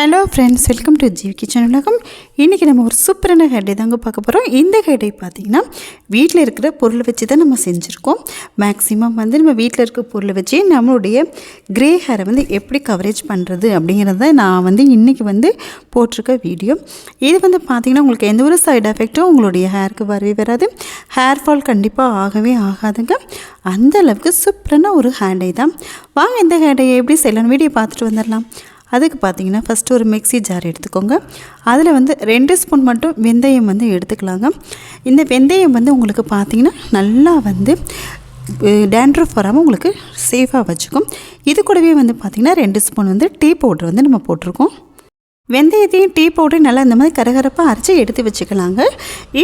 Hello friends welcome to Jeev kitchen உலகம். இன்றைக்கி நம்ம ஒரு சூப்பரான ஹேடை தாங்க பார்க்க போகிறோம் இந்த ஹேடை பார்த்திங்கன்னா வீட்டில் இருக்கிற பொருளை வச்சு தான் நம்ம செஞ்சுருக்கோம். மேக்ஸிமம் வந்து நம்ம வீட்டில் இருக்கிற பொருளை வச்சு நம்மளுடைய கிரே ஹேரை வந்து எப்படி கவரேஜ் பண்ணுறது அப்படிங்கிறத நான் வந்து இன்றைக்கி வந்து போட்டிருக்க வீடியோ இது வந்து பார்த்திங்கன்னா உங்களுக்கு எந்த ஒரு சைடு எஃபெக்ட்டும் உங்களுடைய ஹேருக்கு வரவே வராது. ஹேர் ஃபால் கண்டிப்பாக ஆகவே ஆகாதுங்க. அந்த அளவுக்கு சூப்பரான ஒரு ஹேண்டை தான். வாங்க இந்த ஹேண்டையை எப்படி செய்யலாம் வீடியோ பார்த்துட்டு வந்துடலாம். அதுக்கு பார்த்தீங்கன்னா ஃபஸ்ட்டு ஒரு மிக்ஸி ஜார் எடுத்துக்கோங்க. அதில் வந்து ரெண்டு ஸ்பூன் மட்டும் வெந்தயம் வந்து எடுத்துக்கலாங்க. இந்த வெந்தயம் வந்து உங்களுக்கு பார்த்தீங்கன்னா நல்லா வந்து டேண்ட்ரஃப் வராமல் உங்களுக்கு சேஃபாக வச்சுக்கும். இது கூடவே வந்து பார்த்திங்கன்னா ரெண்டு ஸ்பூன் வந்து டீ பவுட்ரு வந்து நம்ம போட்டிருக்கோம். வெந்தயத்தையும் டீ பவுடர் நல்லா இந்த மாதிரி கரகரப்பாக அரைச்சி எடுத்து வச்சுக்கலாங்க.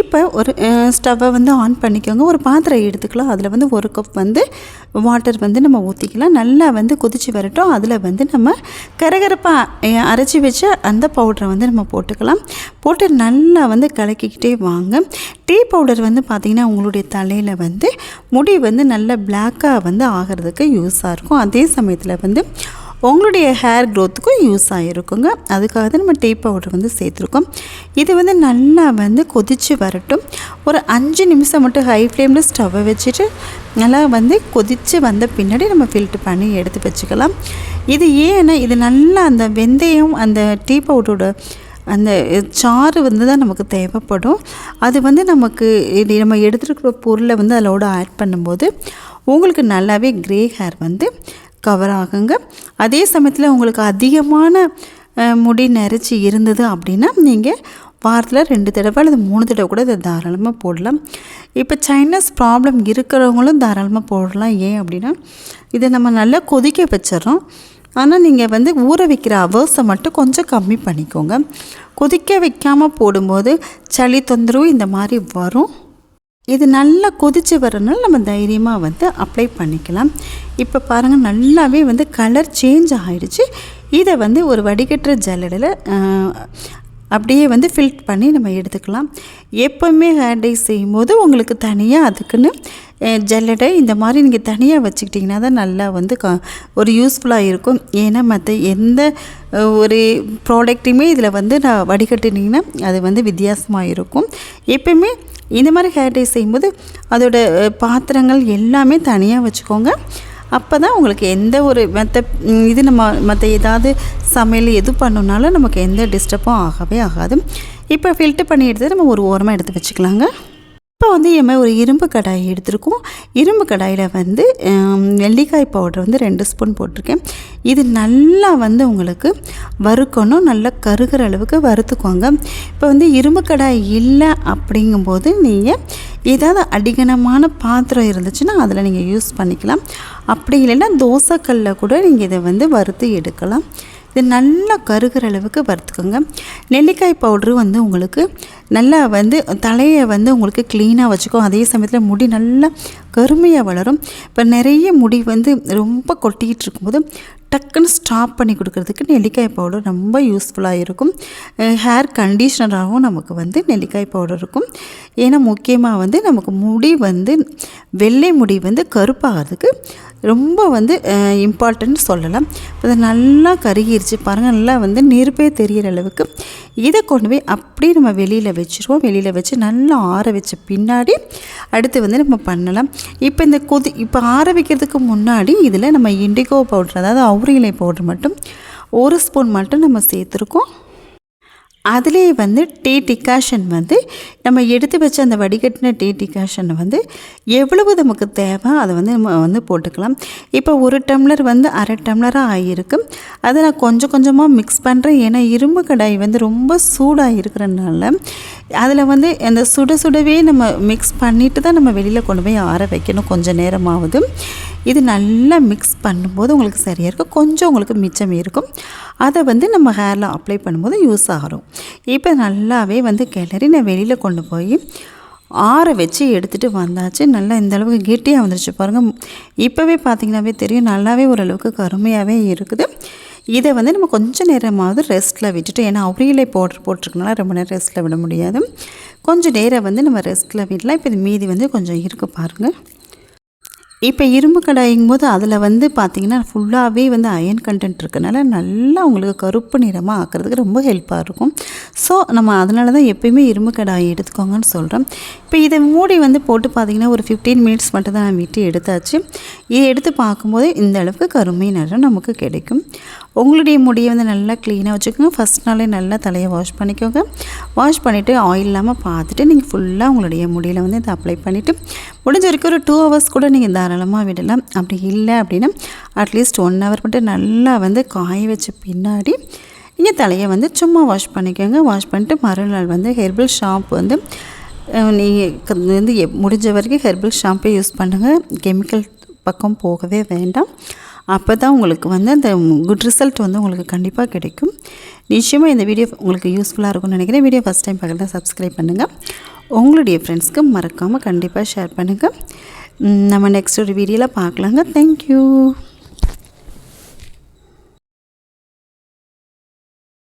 இப்போ ஒரு ஸ்டவ்வை வந்து ஆன் பண்ணிக்கோங்க. ஒரு பாத்திரம் எடுத்துக்கலாம். அதில் வந்து ஒரு கப் வந்து வாட்டர் வந்து நம்ம ஊற்றிக்கலாம் நல்லா வந்து கொதித்து வரட்டும். அதில் வந்து நம்ம கரகரப்பாக அரைச்சி வச்ச அந்த பவுடரை வந்து நம்ம போட்டுக்கலாம். போட்டு நல்லா வந்து கலக்கிக்கிட்டே வாங்க. டீ பவுடர் வந்து பார்த்திங்கன்னா உங்களுடைய தலையில் வந்து முடி வந்து நல்லா பிளாக்காக வந்து ஆகிறதுக்கு யூஸாக இருக்கும். அதே சமயத்தில் வந்து உங்களுடைய ஹேர் க்ரோத்துக்கும் யூஸ் ஆகிருக்குங்க அதுக்காக தான் நம்ம டீ பவுடர் வந்து சேர்த்துருக்கோம். இது வந்து நல்லா வந்து கொதித்து வரட்டும். ஒரு அஞ்சு நிமிஷம் மட்டும் ஹை ஃப்ளேமில் ஸ்டவ்வை வச்சுட்டு நல்லா வந்து கொதித்து வந்த பின்னாடி நம்ம ஃபில்ட்ரு பண்ணி எடுத்து வச்சுக்கலாம். இது ஏன்னா இது நல்லா அந்த வெந்தயம் அந்த டீ பவுடரோட அந்த சாறு வந்து தான் நமக்கு தேவைப்படும். அது வந்து நமக்கு இது நம்ம எடுத்துருக்கிற பொருளை வந்து அதோட ஆட் பண்ணும்போது உங்களுக்கு நல்லாவே க்ரே ஹேர் வந்து கவர் ஆகுங்க. அதே சமயத்தில் உங்களுக்கு அதிகமான முடி நெரிச்சி இருந்தது அப்படின்னா நீங்கள் வாரத்தில் ரெண்டு தடவை அல்லது மூணு தடவை கூட இதை தாராளமாக போடலாம். இப்போ சைனஸ் ப்ராப்ளம் இருக்கிறவங்களும் தாராளமாக போடலாம். ஏன் அப்படின்னா இதை நம்ம நல்லா கொதிக்க வச்சிடறோம். ஆனால் நீங்கள் வந்து ஊற வைக்கிற அவர்ஸை மட்டும் கொஞ்சம் கம்மி பண்ணிக்கோங்க. கொதிக்க வைக்காமல் போடும்போது சளி தொந்தரவு இந்த மாதிரி வரும். இது நல்லா கொதித்து வரனால நம்ம தைரியமாக வந்து அப்ளை பண்ணிக்கலாம். இப்போ பாருங்கள் நல்லாவே வந்து கலர் சேஞ்ச் ஆகிடுச்சு இதை வந்து ஒரு வடிகட்டுற ஜல்லடில் அப்படியே வந்து ஃபில்ட் பண்ணி நம்ம எடுத்துக்கலாம். எப்போவுமே ஹேர் டை செய்யும்போது உங்களுக்கு தனியாக அதுக்குன்னு ஜல்லடை இந்த மாதிரி நீங்கள் தனியாக வச்சுக்கிட்டிங்கன்னா தான் நல்லா வந்து க ஒரு யூஸ்ஃபுல்லாக இருக்கும். ஏன்னா மற்ற எந்த ஒரு ப்ராடக்ட்டையுமே இதில் வந்து நான் வடிகட்டினீங்கன்னா அது வந்து வித்தியாசமாக இருக்கும். எப்பயுமே இந்த மாதிரி ஹேர் டை செய்யும்போது அதோட பாத்திரங்கள் எல்லாமே தனியாக வச்சுக்கோங்க. அப்போ தான் உங்களுக்கு எந்த ஒரு மற்ற இது நம்ம மற்ற ஏதாவது சமையல் எது பண்ணோன்னாலும் நமக்கு எந்த டிஸ்டர்பும் ஆகவே ஆகாது. இப்போ ஃபில்ட்ரு பண்ணி எடுத்து நம்ம ஒரு ஓரமாக எடுத்து வச்சுக்கலாங்க. இப்போ வந்து என் ஒரு இரும்பு கடாய் எடுத்திருக்கோம். இரும்பு கடாயில் வந்து நெல்லிக்காய் பவுடர் வந்து ரெண்டு ஸ்பூன் போட்டிருக்கேன். இது நல்லா வந்து உங்களுக்கு வறுக்கணும். நல்லா கருகிற அளவுக்கு வறுத்துக்கோங்க. இப்போ வந்து இரும்பு கடாய் இல்லை அப்படிங்கும்போது நீங்கள் ஏதாவது அடிகனமான பாத்திரம் இருந்துச்சுன்னா அதில் நீங்கள் யூஸ் பண்ணிக்கலாம். அப்படி இல்லைன்னா தோசைக்கல்லில் கூட நீங்கள் இதை வந்து வறுத்து எடுக்கலாம். இது நல்லா கருகிற அளவுக்கு வறுத்துக்கோங்க. நெல்லிக்காய் பவுட்ரு வந்து உங்களுக்கு நல்லா வந்து தலையை வந்து உங்களுக்கு க்ளீனாக வச்சுக்கும். அதே சமயத்தில் முடி நல்லா கருமையாக வளரும். இப்போ நிறைய முடி வந்து ரொம்ப கொட்டிக்கிட்டு இருக்கும்போது டக்குன்னு ஸ்டாப் பண்ணி கொடுக்கறதுக்கு நெல்லிக்காய் பவுடர் ரொம்ப யூஸ்ஃபுல்லாக இருக்கும். ஹேர் கண்டிஷ்னராகவும் நமக்கு வந்து நெல்லிக்காய் பவுடர் இருக்கும். ஏன்னா முக்கியமாக வந்து நமக்கு முடி வந்து வெள்ளை முடி வந்து கருப்பாகிறதுக்கு ரொம்ப வந்து இம்பார்ட்டன்ட் சொல்லலாம். அதை நல்லா கருகிருச்சு பாருங்கள் நல்லா வந்து நெருப்பே தெரிகிற அளவுக்கு. இதை கொண்டு போய் அப்படியே நம்ம வெளியில் வச்சுருவோம். வெளியில் வச்சு நல்லா ஆற வச்ச பின்னாடி அடுத்து வந்து நம்ம பண்ணலாம். இப்போ இந்த கொதி இப்போ ஆற வைக்கிறதுக்கு முன்னாடி இதில் நம்ம இண்டிகோ பவுட்ரு அதாவது அவுரிலை பவுட்ரு மட்டும் ஒரு ஸ்பூன் மட்டும் நம்ம சேர்த்துருக்கோம். அதிலே வந்து டீ டிகாஷன் வந்து நம்ம எடுத்து வச்ச அந்த வடிகட்டின டீ டிகாஷனை வந்து எவ்வளவு நமக்கு தேவை அதை வந்து நம்ம வந்து போட்டுக்கலாம். இப்போ ஒரு டம்ளர் வந்து அரை டம்ளராக ஆகியிருக்கு அதை நான் கொஞ்சம் கொஞ்சமாக மிக்ஸ் பண்ணுறேன் ஏன்னா இரும்பு கடாய் வந்து ரொம்ப சூடாக இருக்கிறனால அதில் வந்து அந்த சுட சுடவே நம்ம மிக்ஸ் பண்ணிவிட்டு தான் நம்ம வெளியில் கொண்டு போய் ஆற வைக்கணும் கொஞ்சம் நேரமாவது. இது நல்லா மிக்ஸ் பண்ணும்போது உங்களுக்கு சரியாக இருக்கும். கொஞ்சம் உங்களுக்கு மிச்சம் இருக்கும். அதை வந்து நம்ம ஹேரில் அப்ளை பண்ணும்போது யூஸ் ஆகும். இப்போ நல்லாவே வந்து கிளறி நான் வெளியில் கொண்டு போய் ஆற வச்சு எடுத்துகிட்டு வந்தாச்சு. நல்லா இந்த அளவுக்கு கெட்டியாக வந்துருச்சு பாருங்கள் இப்போவே பார்த்திங்கனாவே தெரியும். நல்லாவே ஓரளவுக்கு கருமையாகவே இருக்குது. இதை வந்து நம்ம கொஞ்சம் நேரமாவது ரெஸ்ட்டில் விட்டுட்டு ஏன்னா அவுரியிலே போட்டு போட்டிருக்கனால ரொம்ப நேரம் ரெஸ்ட்டில் விட முடியாது. கொஞ்சம் நேரம் வந்து நம்ம ரெஸ்ட்டில் விடலாம். இப்போ இது மீதி வந்து கொஞ்சம் இருக்குது பாருங்கள் இப்போ இரும்பு கடாயிங்கும் போது அதில் வந்து பார்த்திங்கன்னா ஃபுல்லாகவே வந்து அயன் கண்டென்ட் இருக்கனால நல்லா உங்களுக்கு கருப்பு நிறமாக ஆக்கிறதுக்கு ரொம்ப ஹெல்ப்பாக இருக்கும். ஸோ நம்ம அதனால தான் எப்பயுமே இரும்பு கடாய் எடுத்துக்கோங்கன்னு சொல்கிறோம் இப்போ இதை மூடி வந்து போட்டு பார்த்திங்கன்னா ஒரு ஃபிஃப்டீன் மினிட்ஸ் மட்டும் தான் நான் விட்டு எடுத்தாச்சு. இதை எடுத்து பார்க்கும்போது இந்த அளவுக்கு கருமை நிறம் நமக்கு கிடைக்கும். உங்களுடைய முடியை வந்து நல்லா க்ளீனாக வச்சுக்கோங்க. ஃபஸ்ட் நாளே நல்லா தலையை வாஷ் பண்ணிக்கோங்க. வாஷ் பண்ணிவிட்டு ஆயில் இல்லாமல் பார்த்துட்டு நீங்கள் ஃபுல்லாக உங்களுடைய முடியில் வந்து இதை அப்ளை பண்ணிவிட்டு முடிஞ்ச வரைக்கும் ஒரு டூ ஹவர்ஸ் கூட நீங்கள் தாராளமாக விடலாம். அப்படி இல்லை அப்படின்னா அட்லீஸ்ட் ஒன் ஹவர் மட்டும் நல்லா வந்து காய வச்ச பின்னாடி நீங்கள் தலையை வந்து சும்மா வாஷ் பண்ணிக்கோங்க. வாஷ் பண்ணிட்டு மறுநாள் வந்து ஹெர்பல் ஷாம்பு வந்து நீங்கள் வந்து எப்- முடிஞ்ச வரைக்கும் ஹெர்பல் ஷாம்பே யூஸ் பண்ணுங்கள் கெமிக்கல் பக்கம் போகவே வேண்டாம். அப்போ தான் உங்களுக்கு வந்து அந்த குட் ரிசல்ட் வந்து உங்களுக்கு கண்டிப்பாக கிடைக்கும். நிச்சயமாக இந்த வீடியோ உங்களுக்கு யூஸ்ஃபுல்லாக இருக்கும்னு நினைக்கிறேன். வீடியோ ஃபஸ்ட் டைம் பார்க்கலாம் சப்ஸ்கிரைப் பண்ணுங்கள் உங்களுடைய ஃப்ரெண்ட்ஸ்க்கு மறக்காமல் கண்டிப்பாக ஷேர் பண்ணுங்கள் நம்ம நெக்ஸ்ட் ஒரு வீடியோவில் பார்க்கலாங்க. தேங்க்யூ